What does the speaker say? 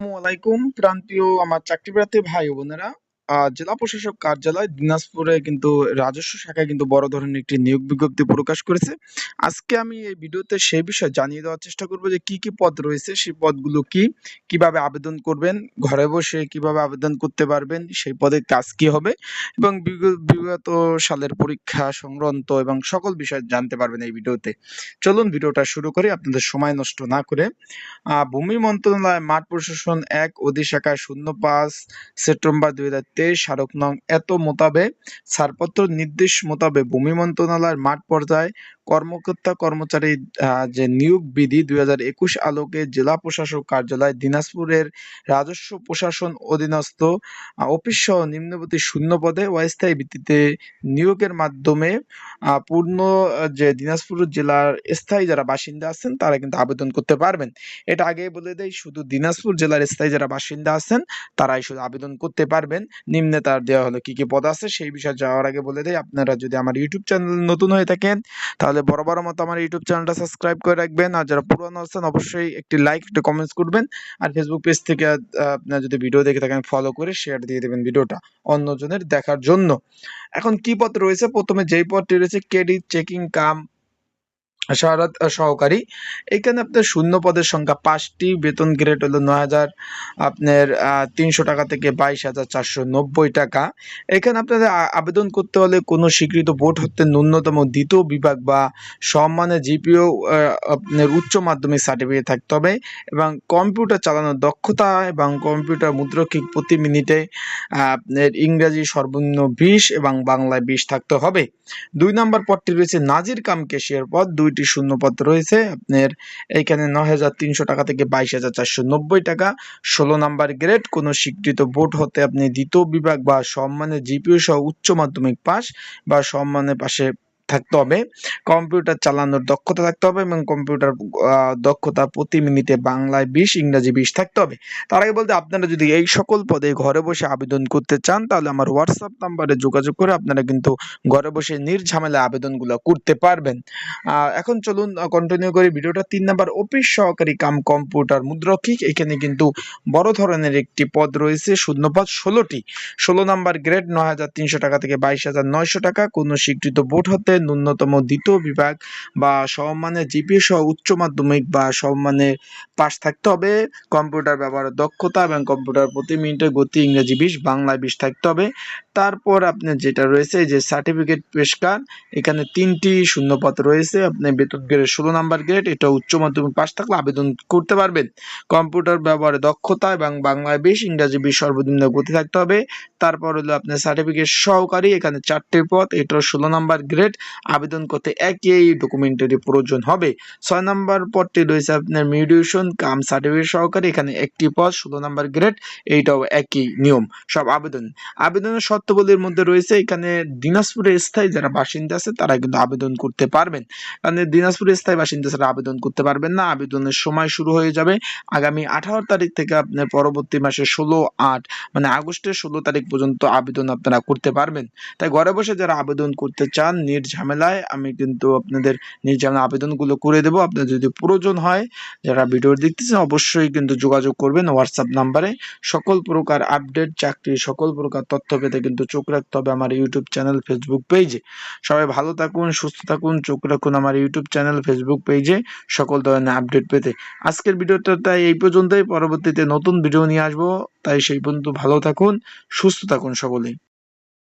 আসসালামু আলাইকুম প্রান্তীয় আমার চাকরি প্রার্থী ভাই ও বোনেরা। জেলা প্রশাসক কার্যালয় দিনাজপুরে কিন্তু রাজস্ব শাখায় কিন্তু বড় ধরনের একটি নিয়োগ বিজ্ঞপ্তি প্রকাশ করেছে। আজকে আমি এই ভিডিওতে সেই বিষয়ে জানিয়ে দেওয়ার চেষ্টা করব যে কি কি পদ রয়েছে, সেই পদগুলো কি, কীভাবে আবেদন করবেন, ঘরে বসে কীভাবে আবেদন করতে পারবেন, সেই পদের কাজ কি হবে এবং বিগ- বিগত সালের পরীক্ষা সংক্রান্ত এবং সকল বিষয় জানতে পারবেন এই ভিডিওতে। চলুন ভিডিওটা শুরু করি, আপনাদের সময় নষ্ট না করে। ভূমি মন্ত্রণালয় মাঠ প্রশাসন এক অধিশাখায় শূন্য পাঁচ সেপ্টেম্বর দুই হাজার তেইশ স্মারক নং এত মোতাবেক ছাড়পত্র নির্দেশ মোতাবে ভূমি মন্ত্রণালয়ের মাঠ পর্যায়ে কর্মকর্তা কর্মচারী যে নিয়োগ বিধি দুই হাজার একুশ আলোকে জেলা প্রশাসক কার্যালয় দিনাজপুরের রাজস্ব প্রশাসন অধীনস্থ অফিস সহ নিম্নবর্তী শূন্য পদে অস্থায়ী ভিত্তিতে নিয়োগের মাধ্যমে পূর্ণ যে দিনাজপুর জেলার স্থায়ী যারা বাসিন্দা আছেন তারা কিন্তু আবেদন করতে পারবেন। এটা আগে বলে দেয় শুধু দিনাজপুর জেলার স্থায়ী যারা বাসিন্দা আছেন তারাই শুধু আবেদন করতে পারবেন। নিম্নে তার দেওয়া হলো কি কি পদ আছে সেই বিষয়ে যাওয়ার আগে বলে দেয় আপনারা যদি আমার ইউটিউব চ্যানেল নতুন হয়ে থাকেন তাহলে বড় বরাবর মতো আমার ইউটিউব চ্যানেলটা সাবস্ক্রাইব করে রাখবেন। আর যারা পুরনো আছেন, অবশ্যই একটি লাইক, একটু কমেন্টস করবেন। আর ফেসবুক পেজ থেকে আপনারা যদি ভিডিও দেখে থাকেন ফলো করে শেয়ার দিয়ে দেবেন ভিডিওটা অন্যজনের দেখার জন্য। এখন কি পথ রয়েছে? প্রথমে যেই পথটি রয়েছে কেডি চেকিং কাম সহায়ত সহকারী। এখানে আপনার শূন্য পদের সংখ্যা পাঁচটি, বেতন গ্রেড হলো নয় হাজার, আপনার তিনশো টাকা থেকে বাইশ হাজার চারশো নব্বই টাকা। এখানে আপনাদের আবেদন করতে হলে কোনো স্বীকৃত বোর্ড হতে ন্যূনতম দ্বিতীয় বিভাগ বা সম্মানের জিপিও আপনার উচ্চ মাধ্যমিক সার্টিফিকেট থাকতে হবে এবং কম্পিউটার চালানোর দক্ষতা এবং কম্পিউটার মুদ্রকিক প্রতি মিনিটে আপনার ইংরাজি সর্বনিম্ন বিশ এবং বাংলায় বিশ থাকতে হবে। দুই নম্বর পদটি রয়েছে নাজির কাম কেশিয়ার পদ। দুইটি শূন্য পদ রয়েছে। আপনার এখানে নয় হাজার তিনশো টাকা থেকে বাইশ হাজার চারশো নব্বই টাকা। ষোলো নাম্বার গ্রেড, কোনো স্বীকৃত বোর্ড হতে আপনি দ্বিতীয় বিভাগ বা সম্মানে জিপিও সহ উচ্চ মাধ্যমিক পাস বা সম্মানের পাশে থাকতে হবে। কম্পিউটার চালানোর দক্ষতা থাকতে হবে এবং কম্পিউটার দক্ষতা প্রতি মিনিটে বাংলায় বিশ, ইংরাজি বিশ থাকতে হবে। তার আগে বলতে আপনারা যদি এই সকল পদে ঘরে বসে আবেদন করতে চান, তাহলে আমার হোয়াটসঅ্যাপ নাম্বারে যোগাযোগ করে আপনারা কিন্তু ঘরে বসে নির্ঝামেলা আবেদনগুলো করতে পারবেন। এখন চলুন কন্টিনিউ করি ভিডিওটা। তিন নাম্বার, অফিস সহকারী কাম কম্পিউটার মুদ্রকিক এখানে কিন্তু বড় ধরনের একটি পদ রয়েছে, শূন্যপদ ষোলোটি। ষোলো নাম্বার, গ্রেড নয় হাজার তিনশো টাকা থেকে বাইশ হাজার নয়শো টাকা। কোনো স্বীকৃত বোর্ড হতে ন্যূনতম দ্বিতীয় বিভাগ বা সমমানের জিপিএ সহ উচ্চ মাধ্যমিক বা সমমানের পাস থাকতে হবে। কম্পিউটার ব্যবহারের দক্ষতা এবং কম্পিউটার প্রতি মিনিটের গতি ইংরেজি বিশ, বাংলায় বিশ থাকতে হবে। তারপর আপনার যেটা রয়েছে যে সার্টিফিকেট পেশকার এখানে তিনটি শূন্যপদ রয়েছে। আপনি বেতন গ্রেড ষোলো নাম্বার গ্রেড এটা উচ্চ মাধ্যমিক পাস থাকলে আবেদন করতে পারবেন। কম্পিউটার ব্যবহারে দক্ষতা এবং বাংলায় বিশ, ইংরাজি বিশ সর্বনিম্ন গতি থাকতে হবে। তারপর হলো আপনার সার্টিফিকেট সহকারী, এখানে চারটি পদ, এটাও ষোলো নাম্বার গ্রেড আবেদন করতে একই ডকুমেন্টারি প্রয়োজন হবে। ছয় নম্বর পদটি রয়েছে আপনার মিউটেশন কাম সার্টিফিকেট সহকারে। এখানে একটি পদ, ষোলো নাম্বার গ্রেড এইটাও একই নিয়ম, সব আবেদন। আবেদনের শর্তাবলীর মধ্যে রয়েছে, এখানে দিনাজপুরের স্থায়ী যারা বাসিন্দা আছে, তারা কিন্তু আবেদন করতে পারবেন। মানে দিনাজপুরের স্থায়ী বাসিন্দা ছাড়া আবেদন করতে পারবেন না। আবেদনের সময় শুরু হয়ে যাবে আগামী আঠারো তারিখ থেকে আপনার পরবর্তী মাসে ষোলো, আট মানে আগস্টের ষোলো তারিখ পর্যন্ত আবেদন আপনারা করতে পারবেন। তাই ঘরে বসে যারা আবেদন করতে চান নির্ঝামেলায় আমি কিন্তু আপনাদের নির্ঝামেলা আবেদনগুলো করে দেবো। আপনার যদি প্রয়োজন হয়, যারা ভিডিও দেখতেছেন, অবশ্যই কিন্তু যোগাযোগ করবেন হোয়াটসঅ্যাপ নাম্বারে। সকল প্রকার আপডেট, চাকরি, সকল প্রকার তথ্য পেতে কিন্তু চোখ রাখতে হবে আমার ইউটিউব চ্যানেল ফেসবুক পেজে সবাই ভালো থাকুন, সুস্থ থাকুন, চোখ রাখুন আমার ইউটিউব চ্যানেল ফেসবুক পেজে সকল ধরনের আপডেট পেতে। আজকের ভিডিওটা তাই এই পর্যন্তই। পরবর্তীতে নতুন ভিডিও নিয়ে আসব। তাই সেই পর্যন্ত ভালো থাকুন, সুস্থ থাকুন সকলেই।